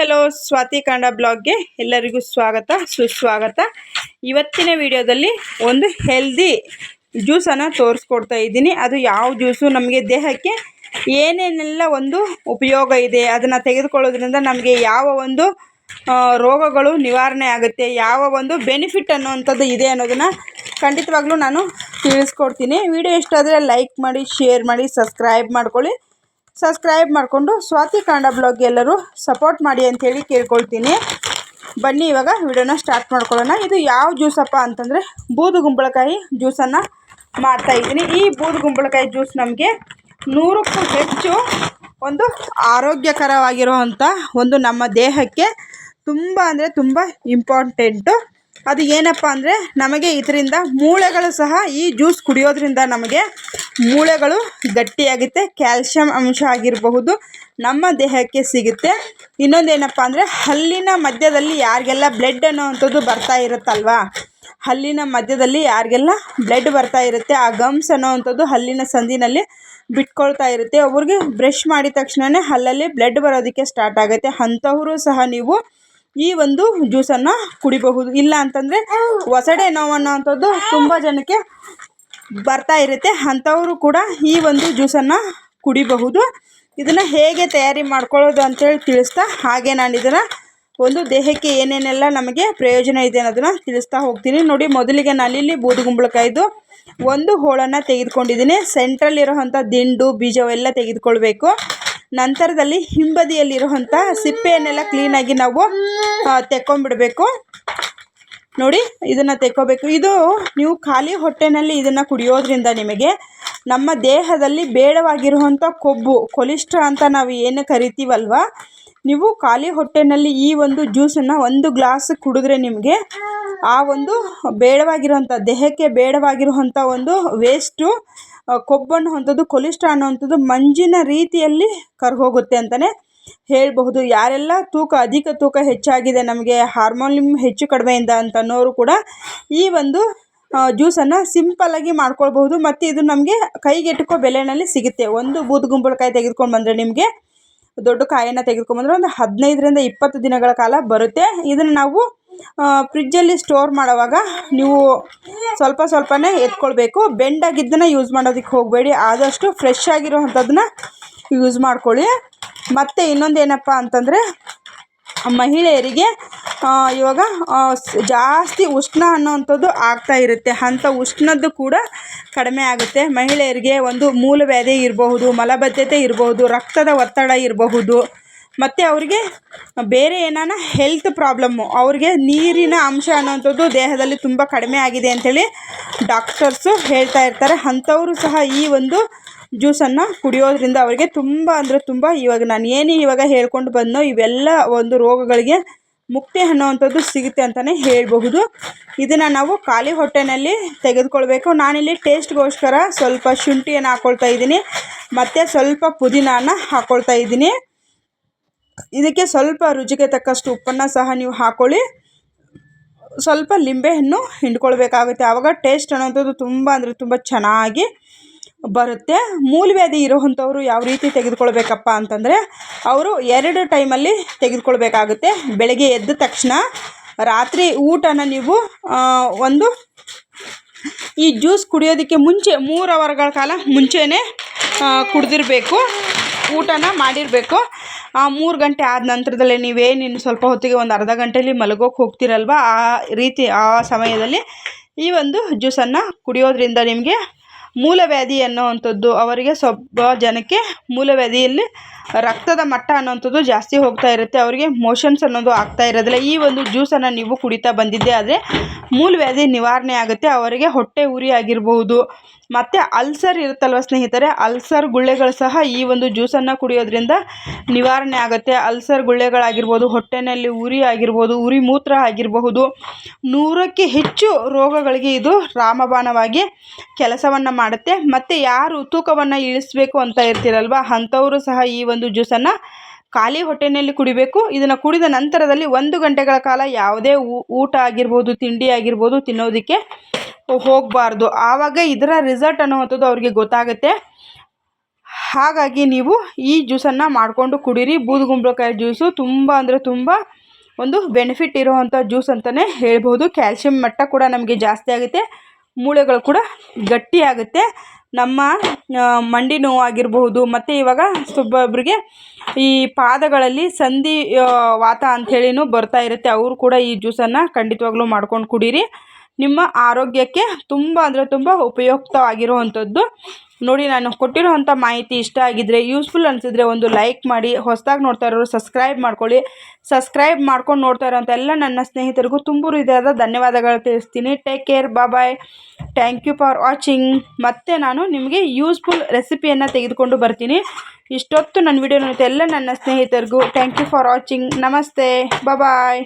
Hello Swati ಕಾಂಡ ಬ್ಲಾಗ್ಗೆ ಎಲ್ಲರಿಗೂ ಸ್ವಾಗತ, ಸುಸ್ವಾಗತ. ಇವತ್ತಿನ ವಿಡಿಯೋದಲ್ಲಿ ಒಂದು ಹೆಲ್ದಿ ಜ್ಯೂಸನ್ನು ತೋರಿಸ್ಕೊಡ್ತಾ ಇದ್ದೀನಿ. ಅದು ಯಾವ ಜ್ಯೂಸು? ನಮಗೆ ದೇಹಕ್ಕೆ ಏನೇನೆಲ್ಲ ಒಂದು ಉಪಯೋಗ ಇದೆ? ಅದನ್ನು ತೆಗೆದುಕೊಳ್ಳೋದ್ರಿಂದ ನಮಗೆ ಯಾವ ಒಂದು ರೋಗಗಳು ನಿವಾರಣೆ ಆಗುತ್ತೆ? ಯಾವ ಒಂದು ಬೆನಿಫಿಟ್ ಅನ್ನೋವಂಥದ್ದು ಇದೆ ಅನ್ನೋದನ್ನು ಖಂಡಿತವಾಗ್ಲೂ ನಾನು ತಿಳಿಸ್ಕೊಡ್ತೀನಿ. ವಿಡಿಯೋ ಇಷ್ಟ ಆದರೆ ಲೈಕ್ ಮಾಡಿ ಶೇರ್ ಮಾಡಿ ಸಬ್ಸ್ಕ್ರೈಬ್ ಮಾಡ್ಕೊಳ್ಳಿ. ಸಬ್ಸ್ಕ್ರೈಬ್ ಮಾಡಿಕೊಂಡು ಸ್ವಾತಿ ಕಾಂಡ ಬ್ಲಾಗ್ ಎಲ್ಲರೂ ಸಪೋರ್ಟ್ ಮಾಡಿ ಅಂಥೇಳಿ ಕೇಳ್ಕೊಳ್ತೀನಿ. ಬನ್ನಿ ಇವಾಗ ವಿಡಿಯೋನ ಸ್ಟಾರ್ಟ್ ಮಾಡ್ಕೊಳ್ಳೋಣ. ಇದು ಯಾವ ಜ್ಯೂಸಪ್ಪ ಅಂತಂದರೆ ಬೂದು ಗುಂಬಳಕಾಯಿ ಜ್ಯೂಸನ್ನು ಮಾಡ್ತಾಯಿದ್ದೀನಿ ಈ ಬೂದು ಗುಂಬಳಕಾಯಿ ಜ್ಯೂಸ್ ನಮಗೆ ನೂರಕ್ಕೂ ಹೆಚ್ಚು ಒಂದು ಆರೋಗ್ಯಕರವಾಗಿರುವಂಥ ಒಂದು ನಮ್ಮ ದೇಹಕ್ಕೆ ತುಂಬ ಅಂದರೆ ತುಂಬ ಇಂಪಾರ್ಟೆಂಟು ಅದು ಏನಪ್ಪ ಅಂದರೆ ನಮಗೆ ಇದರಿಂದ ಮೂಳೆಗಳು ಸಹ ಈ ಜ್ಯೂಸ್ ಕುಡಿಯೋದ್ರಿಂದ ನಮಗೆ ಮೂಳೆಗಳು ಗಟ್ಟಿಯಾಗುತ್ತೆ. ಕ್ಯಾಲ್ಶಿಯಂ ಅಂಶ ಆಗಿರಬಹುದು, ನಮ್ಮ ದೇಹಕ್ಕೆ ಸಿಗುತ್ತೆ. ಇನ್ನೊಂದೇನಪ್ಪ ಅಂದರೆ ಹಲ್ಲಿನ ಮಧ್ಯದಲ್ಲಿ ಯಾರಿಗೆಲ್ಲ ಬ್ಲಡ್ ಅನ್ನೋವಂಥದ್ದು ಬರ್ತಾ ಇರುತ್ತಲ್ವಾ? ಹಲ್ಲಿನ ಮಧ್ಯದಲ್ಲಿ ಯಾರಿಗೆಲ್ಲ ಬ್ಲಡ್ ಬರ್ತಾ ಇರುತ್ತೆ, ಆ ಗಮ್ಸ್ ಅನ್ನೋವಂಥದ್ದು ಹಲ್ಲಿನ ಸಂದಿನಲ್ಲಿ ಬಿಟ್ಕೊಳ್ತಾ ಇರುತ್ತೆ. ಅವ್ರಿಗೆ ಬ್ರಷ್ ಮಾಡಿದ ತಕ್ಷಣವೇ ಹಲ್ಲಲ್ಲಿ ಬ್ಲಡ್ ಬರೋದಕ್ಕೆ ಸ್ಟಾರ್ಟ್ ಆಗುತ್ತೆ. ಅಂಥವರು ಸಹ ನೀವು ಈ ಒಂದು ಜ್ಯೂಸನ್ನು ಕುಡಿಬಹುದು. ಇಲ್ಲ ಅಂತಂದರೆ ಹೊಸಡೆ ನೋವು ಅನ್ನೋವಂಥದ್ದು ತುಂಬ ಜನಕ್ಕೆ ಬರ್ತಾ ಇರುತ್ತೆ. ಅಂಥವರು ಕೂಡ ಈ ಒಂದು ಜ್ಯೂಸನ್ನು ಕುಡಿಬಹುದು. ಇದನ್ನು ಹೇಗೆ ತಯಾರಿ ಮಾಡ್ಕೊಳ್ಳೋದು ಅಂತೇಳಿ ತಿಳಿಸ್ತಾ, ಹಾಗೆ ನಾನು ಇದನ್ನು ಒಂದು ದೇಹಕ್ಕೆ ಏನೇನೆಲ್ಲ ನಮಗೆ ಪ್ರಯೋಜನ ಇದೆ ಅನ್ನೋದನ್ನು ತಿಳಿಸ್ತಾ ಹೋಗ್ತೀನಿ. ನೋಡಿ, ಮೊದಲಿಗೆ ನಾನಿಲ್ಲಿ ಬೂದುಗುಂಬಳಕಾಯ್ದು ಒಂದು ಹೋಳನ್ನು ತೆಗೆದುಕೊಂಡಿದ್ದೀನಿ. ಸೆಂಟ್ರಲ್ ಇರೋವಂಥ ದಿಂಡು, ಬೀಜವೆಲ್ಲ ತೆಗೆದುಕೊಳ್ಬೇಕು. ನಂತರದಲ್ಲಿ ಹಿಂಬದಿಯಲ್ಲಿರುವಂಥ ಸಿಪ್ಪೆಯನ್ನೆಲ್ಲ ಕ್ಲೀನಾಗಿ ನಾವು ತೆಕ್ಕೊಂಬಿಡಬೇಕು. ನೋಡಿ, ಇದನ್ನು ತೆಕ್ಕೋಬೇಕು. ಇದು ನೀವು ಖಾಲಿ ಹೊಟ್ಟೆನಲ್ಲಿ ಇದನ್ನು ಕುಡಿಯೋದ್ರಿಂದ ನಿಮಗೆ ನಮ್ಮ ದೇಹದಲ್ಲಿ ಬೇಡವಾಗಿರುವಂಥ ಕೊಬ್ಬು ಕೊಲೆಸ್ಟ್ರಾ ಅಂತ ನಾವು ಏನು ಕರಿತೀವಲ್ವ? ನೀವು ಖಾಲಿ ಹೊಟ್ಟೆನಲ್ಲಿ ಈ ಒಂದು ಜ್ಯೂಸನ್ನು ಒಂದು ಗ್ಲಾಸ್ ಕುಡಿದ್ರೆ ನಿಮಗೆ ಆ ಒಂದು ಬೇಡವಾಗಿರುವಂಥ ದೇಹಕ್ಕೆ ಬೇಡವಾಗಿರುವಂಥ ಒಂದು ವೇಸ್ಟು ಕೊಬ್ಬು ಅನ್ನುವಂಥದ್ದು ಕೊಲೆಸ್ಟ್ರಾ ಅನ್ನುವಂಥದ್ದು ಮಂಜಿನ ರೀತಿಯಲ್ಲಿ ಕರ್ಗೋಗುತ್ತೆ ಅಂತಲೇ ಹೇಳಬಹುದು. ಯಾರೆಲ್ಲ ತೂಕ, ಅಧಿಕ ತೂಕ ಹೆಚ್ಚಾಗಿದೆ, ನಮಗೆ ಹಾರ್ಮೋನಿಯಂ ಹೆಚ್ಚು ಕಡಿಮೆಯಿಂದ ಅಂತ ಅನ್ನೋರು ಕೂಡ ಈ ಒಂದು ಜ್ಯೂಸನ್ನು ಸಿಂಪಲ್ಲಾಗಿ ಮಾಡ್ಕೊಳ್ಬಹುದು. ಮತ್ತು ಇದು ನಮಗೆ ಕೈಗೆಟುಕೋ ಬೆಲೆಯಲ್ಲಿ ಸಿಗುತ್ತೆ. ಒಂದು ಬೂದುಗುಂಬಳಕಾಯಿ ತೆಗೆದುಕೊಂಡು ಬಂದರೆ ನಿಮಗೆ ದೊಡ್ಡ ಕಾಯನ್ನು ತೆಗೆದುಕೊಂಬಂದ್ರೆ ಒಂದು ಹದಿನೈದರಿಂದ ಇಪ್ಪತ್ತು ದಿನಗಳ ಕಾಲ ಬರುತ್ತೆ. ಇದನ್ನು ನಾವು ಫ್ರಿಜ್ಜಲ್ಲಿ ಸ್ಟೋರ್ ಮಾಡೋವಾಗ ನೀವು ಸ್ವಲ್ಪ ಸ್ವಲ್ಪನೇ ಎತ್ಕೊಳ್ಬೇಕು. ಬೆಂಡಾಗಿದ್ದನ್ನು ಯೂಸ್ ಮಾಡೋದಕ್ಕೆ ಹೋಗಬೇಡಿ. ಆದಷ್ಟು ಫ್ರೆಶ್ ಆಗಿರುವಂಥದ್ದನ್ನ ಯೂಸ್ ಮಾಡ್ಕೊಳ್ಳಿ. ಮತ್ತು ಇನ್ನೊಂದು ಏನಪ್ಪ ಅಂತಂದರೆ, ಮಹಿಳೆಯರಿಗೆ ಇವಾಗ ಜಾಸ್ತಿ ಉಷ್ಣ ಅನ್ನೋವಂಥದ್ದು ಆಗ್ತಾ ಇರುತ್ತೆ. ಅಂಥ ಉಷ್ಣದ್ದು ಕೂಡ ಕಡಿಮೆ ಆಗುತ್ತೆ. ಮಹಿಳೆಯರಿಗೆ ಒಂದು ಮೂಲವ್ಯಾಧಿ ಇರಬಹುದು, ಮಲಬದ್ಧತೆ ಇರಬಹುದು, ರಕ್ತದ ಒತ್ತಡ ಇರಬಹುದು. ಮತ್ತು ಅವ್ರಿಗೆ ಬೇರೆ ಏನಾನ ಹೆಲ್ತ್ ಪ್ರಾಬ್ಲಮ್ಮು ಅವ್ರಿಗೆ ನೀರಿನ ಅಂಶ ಅನ್ನೋಂಥದ್ದು ದೇಹದಲ್ಲಿ ತುಂಬ ಕಡಿಮೆ ಆಗಿದೆ ಅಂಥೇಳಿ ಡಾಕ್ಟರ್ಸು ಹೇಳ್ತಾ ಇರ್ತಾರೆ. ಅಂಥವರು ಸಹ ಈ ಒಂದು ಜ್ಯೂಸನ್ನು ಕುಡಿಯೋದ್ರಿಂದ ಅವರಿಗೆ ತುಂಬ ಅಂದರೆ ತುಂಬ ಇವಾಗ ನಾನು ಏನು ಇವಾಗ ಹೇಳ್ಕೊಂಡು ಬಂದೋ ಇವೆಲ್ಲ ಒಂದು ರೋಗಗಳಿಗೆ ಮುಕ್ತಿ ಅನ್ನೋವಂಥದ್ದು ಸಿಗುತ್ತೆ ಅಂತಲೇ ಹೇಳಬಹುದು. ಇದನ್ನು ನಾವು ಖಾಲಿ ಹೊಟ್ಟೆನಲ್ಲಿ ತೆಗೆದುಕೊಳ್ಬೇಕು. ನಾನಿಲ್ಲಿ ಟೇಸ್ಟ್ಗೋಸ್ಕರ ಸ್ವಲ್ಪ ಶುಂಠಿಯನ್ನು ಹಾಕ್ಕೊಳ್ತಾ ಇದ್ದೀನಿ. ಮತ್ತು ಸ್ವಲ್ಪ ಪುದೀನಾನ ಹಾಕ್ಕೊಳ್ತಾ ಇದ್ದೀನಿ. ಇದಕ್ಕೆ ಸ್ವಲ್ಪ ರುಚಿಗೆ ತಕ್ಕಷ್ಟು ಉಪ್ಪನ್ನು ಸಹ ನೀವು ಹಾಕ್ಕೊಳ್ಳಿ ಸ್ವಲ್ಪ ಲಿಂಬೆಹಣ್ಣು ಹಿಂಡ್ಕೊಳ್ಬೇಕಾಗುತ್ತೆ. ಆವಾಗ ಟೇಸ್ಟ್ ಅನ್ನೋಂಥದ್ದು ತುಂಬ ಅಂದರೆ ತುಂಬ ಚೆನ್ನಾಗಿ ಬರುತ್ತೆ. ಮೂಲವ್ಯಾಧಿ ಇರೋವಂಥವ್ರು ಯಾವ ರೀತಿ ತೆಗೆದುಕೊಳ್ಬೇಕಪ್ಪ ಅಂತಂದರೆ, ಅವರು ಎರಡು ಟೈಮಲ್ಲಿ ತೆಗೆದುಕೊಳ್ಬೇಕಾಗುತ್ತೆ. ಬೆಳಗ್ಗೆ ಎದ್ದ ತಕ್ಷಣ ರಾತ್ರಿ ಊಟನ ನೀವು ಒಂದು ಈ ಜ್ಯೂಸ್ ಕುಡಿಯೋದಕ್ಕೆ ಮುಂಚೆ ಮೂರು ಅವರ್ಗಳ ಕಾಲ ಮುಂಚೆನೇ ಕುಡಿದಿರಬೇಕು, ಊಟನ ಮಾಡಿರಬೇಕು. ಮೂರು ಗಂಟೆ ಆದ ನಂತರದಲ್ಲೇ ನೀವೇನು ಇನ್ನು ಸ್ವಲ್ಪ ಹೊತ್ತಿಗೆ ಒಂದು ಅರ್ಧ ಗಂಟೆಯಲ್ಲಿ ಮಲಗೋಕೆ ಹೋಗ್ತೀರಲ್ವ? ಆ ರೀತಿ, ಆ ಸಮಯದಲ್ಲಿ ಈ ಒಂದು ಜ್ಯೂಸನ್ನು ಕುಡಿಯೋದ್ರಿಂದ ನಿಮಗೆ ಮೂಲವ್ಯಾಧಿ ಅನ್ನೋವಂಥದ್ದು, ಅವರಿಗೆ ಸ್ವಲ್ಪ ಜನಕ್ಕೆ ಮೂಲವ್ಯಾಧಿಯಲ್ಲಿ ರಕ್ತದ ಮಟ್ಟ ಅನ್ನೋವಂಥದ್ದು ಜಾಸ್ತಿ ಹೋಗ್ತಾ ಇರುತ್ತೆ. ಅವರಿಗೆ ಮೋಷನ್ಸ್ ಅನ್ನೋದು ಆಗ್ತಾ ಇರೋದಿಲ್ಲ. ಈ ಒಂದು ಜ್ಯೂಸನ್ನು ನೀವು ಕುಡಿತಾ ಬಂದಿದ್ದೆ ಆದರೆ ಮೂಲವ್ಯಾಧಿ ನಿವಾರಣೆ ಆಗುತ್ತೆ. ಅವರಿಗೆ ಹೊಟ್ಟೆ ಉರಿ ಆಗಿರಬಹುದು ಮತ್ತು ಅಲ್ಸರ್ ಇರುತ್ತಲ್ವ ಸ್ನೇಹಿತರೆ? ಅಲ್ಸರ್ ಗುಳ್ಳೆಗಳು ಸಹ ಈ ಒಂದು ಜ್ಯೂಸನ್ನು ಕುಡಿಯೋದ್ರಿಂದ ನಿವಾರಣೆ ಆಗುತ್ತೆ. ಅಲ್ಸರ್ ಗುಳ್ಳೆಗಳಾಗಿರ್ಬೋದು, ಹೊಟ್ಟೆನಲ್ಲಿ ಉರಿ ಆಗಿರ್ಬೋದು, ಉರಿ ಮೂತ್ರ ಆಗಿರಬಹುದು, ನೂರಕ್ಕೆ ಹೆಚ್ಚು ರೋಗಗಳಿಗೆ ಇದು ರಾಮಬಾಣವಾಗಿ ಕೆಲಸವನ್ನು ಮಾಡುತ್ತೆ. ಮತ್ತು ಯಾರು ತೂಕವನ್ನು ಇಳಿಸಬೇಕು ಅಂತ ಇರ್ತೀರಲ್ವ? ಅಂಥವರು ಸಹ ಈ ಒಂದು ಜ್ಯೂಸನ್ನು ಖಾಲಿ ಹೊಟ್ಟೆಯಲ್ಲಿ ಕುಡಿಬೇಕು. ಇದನ್ನು ಕುಡಿದ ನಂತರದಲ್ಲಿ ಒಂದು ಗಂಟೆಗಳ ಕಾಲ ಯಾವುದೇ ಊಟ ಆಗಿರ್ಬೋದು, ತಿಂಡಿ ಆಗಿರ್ಬೋದು ತಿನ್ನೋದಕ್ಕೆ ಹೋಗಬಾರ್ದು. ಆವಾಗ ಇದರ ರಿಸಲ್ಟ್ ಅನ್ನುವಂಥದ್ದು ಅವ್ರಿಗೆ ಗೊತ್ತಾಗುತ್ತೆ. ಹಾಗಾಗಿ ನೀವು ಈ ಜ್ಯೂಸನ್ನು ಮಾಡಿಕೊಂಡು ಕುಡೀರಿ. ಬೂದುಗುಂಬಳಕಾಯಿ ಜ್ಯೂಸು ತುಂಬ ಅಂದರೆ ತುಂಬ ಒಂದು ಬೆನಿಫಿಟ್ ಇರುವಂಥ ಜ್ಯೂಸ್ ಅಂತಲೇ ಹೇಳ್ಬೋದು. ಕ್ಯಾಲ್ಶಿಯಂ ಮಟ್ಟ ಕೂಡ ನಮಗೆ ಜಾಸ್ತಿ ಆಗುತ್ತೆ. ಮೂಳೆಗಳು ಕೂಡ ಗಟ್ಟಿಯಾಗುತ್ತೆ ನಮ್ಮ ಮಂಡಿ ಮಂಡಿ ನೋವಾಗಿರಬಹುದು ಮತ್ತು ಇವಾಗ ಸುಬ್ಬೊಬ್ಬರಿಗೆ ಈ ಪಾದಗಳಲ್ಲಿ ಸಂಧಿ ವಾತ ಅಂಥೇಳಿನೂ ಬರ್ತಾ ಇರುತ್ತೆ. ಅವರು ಕೂಡ ಈ ಜ್ಯೂಸನ್ನು ಖಂಡಿತವಾಗ್ಲೂ ಮಾಡ್ಕೊಂಡು ಕುಡೀರಿ. ನಿಮ್ಮ ಆರೋಗ್ಯಕ್ಕೆ ತುಂಬ ಅಂದರೆ ತುಂಬ ಉಪಯುಕ್ತವಾಗಿರುವಂಥದ್ದು. ನೋಡಿ, ನಾನು ಕೊಟ್ಟಿರೋವಂಥ ಮಾಹಿತಿ ಇಷ್ಟ ಆಗಿದ್ದರೆ ಯೂಸ್ಫುಲ್ ಅನಿಸಿದ್ರೆ ಒಂದು ಲೈಕ್ ಮಾಡಿ, ಹೊಸದಾಗಿ ನೋಡ್ತಾ ಇರೋರು ಸಬ್ಸ್ಕ್ರೈಬ್ ಮಾಡ್ಕೊಳ್ಳಿ. ಸಬ್ಸ್ಕ್ರೈಬ್ ಮಾಡ್ಕೊಂಡು ನೋಡ್ತಾ ಇರೋಂಥ ಎಲ್ಲ ನನ್ನ ಸ್ನೇಹಿತರಿಗೂ ತುಂಬ ಹೃದಯದ ಧನ್ಯವಾದಗಳು ತಿಳಿಸ್ತೀನಿ. Take care bye thank you for watching ಮತ್ತೆ ನಾನು ನಿಮಗೆ ಯೂಸ್ಫುಲ್ ರೆಸಿಪಿಯನ್ನು ತೆಗೆದುಕೊಂಡು ಬರ್ತೀನಿ. ಇಷ್ಟೊತ್ತು ನನ್ನ ವಿಡಿಯೋ ನೋಡಿದ ಎಲ್ಲ ನನ್ನ ಸ್ನೇಹಿತರಿಗೂ ಥ್ಯಾಂಕ್ ಯು ಫಾರ್ ವಾಚಿಂಗ್ ನಮಸ್ತೆ. ಬಾಯ್